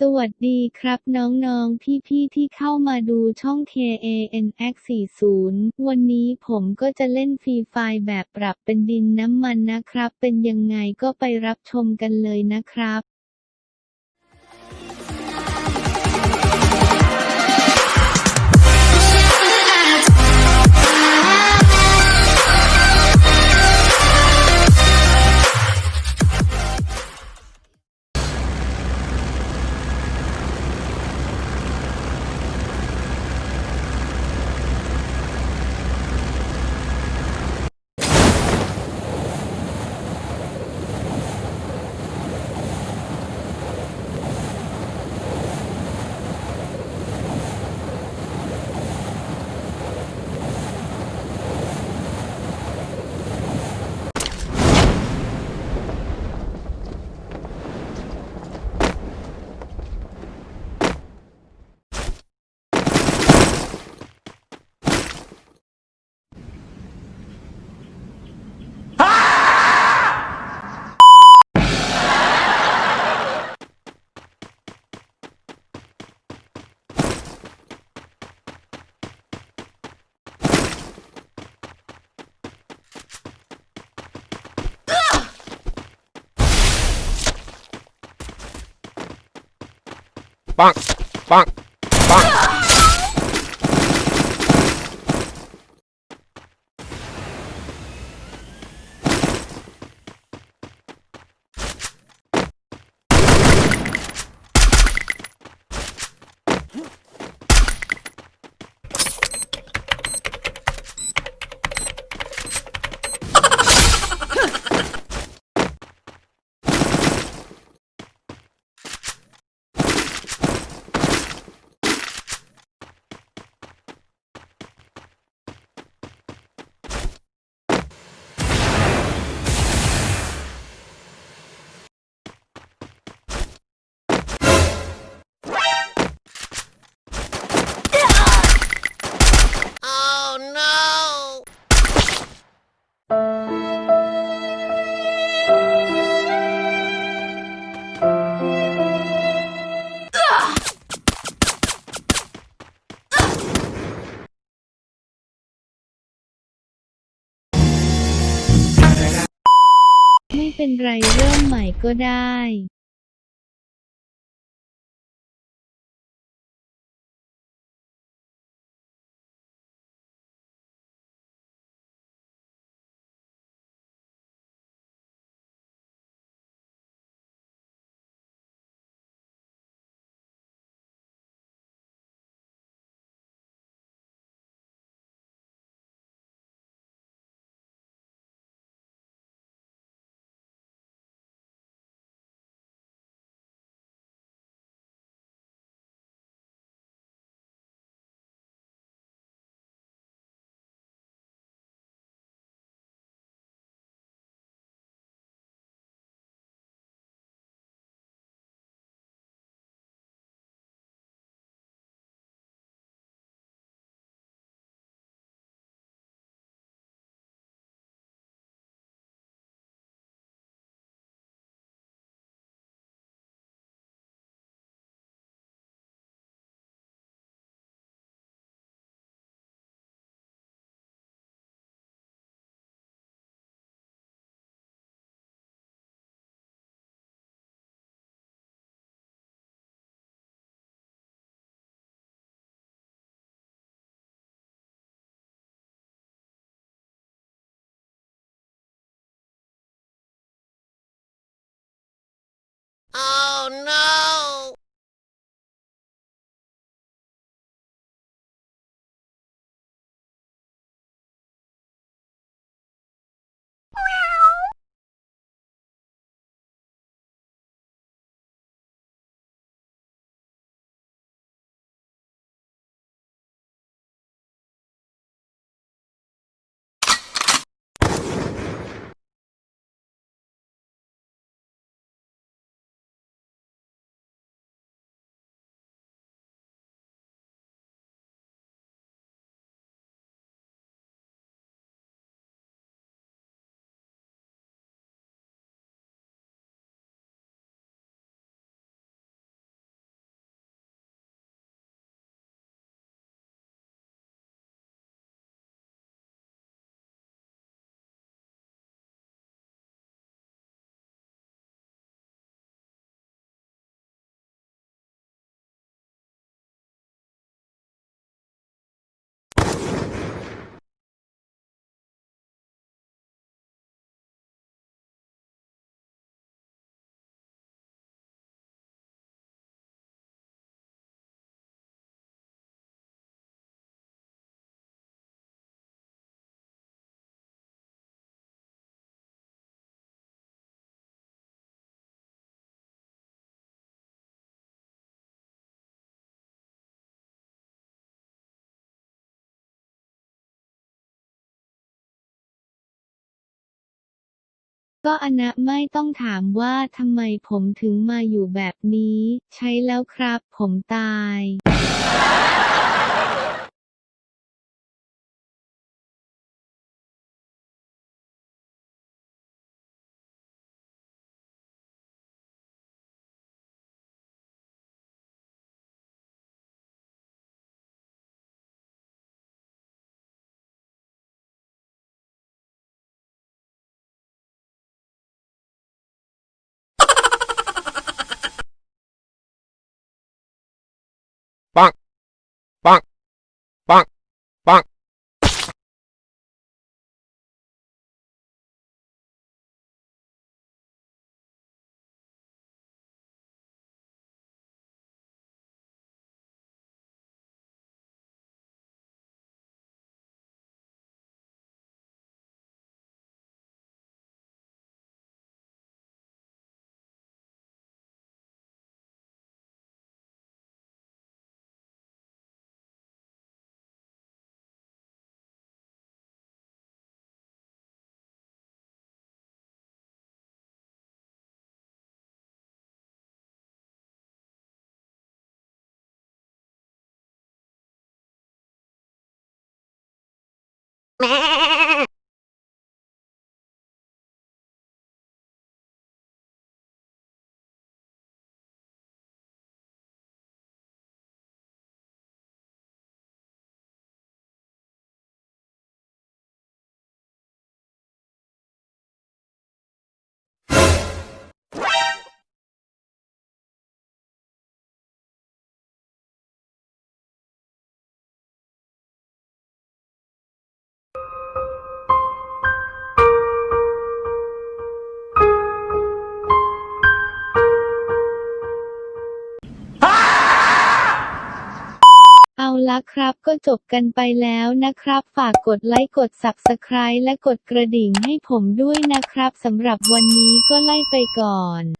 สวัสดีครับน้องๆ พี่ๆ ที่เข้ามาดูช่อง KANX 40 วันนี้ผมก็จะเล่นฟรีไฟล์แบบปรับเป็นดินน้ำมันนะครับ เป็นยังไงก็ไปรับชมกันเลยนะครับ ปั เป็นไรเริ่มใหม่ก็ได้ ก็อนะไม่ต้องถามว่าทำไมผมถึงมาอยู่แบบนี้ ใช้แล้วครับ ผมตาย เครับก็จบกันไปแล้วนะครับ ฝากกดไลค์กด Subscribe และกดกระดิ่งให้ผมด้วยนะครับสำหรับวันนี้ก็ไล่ไปก่อน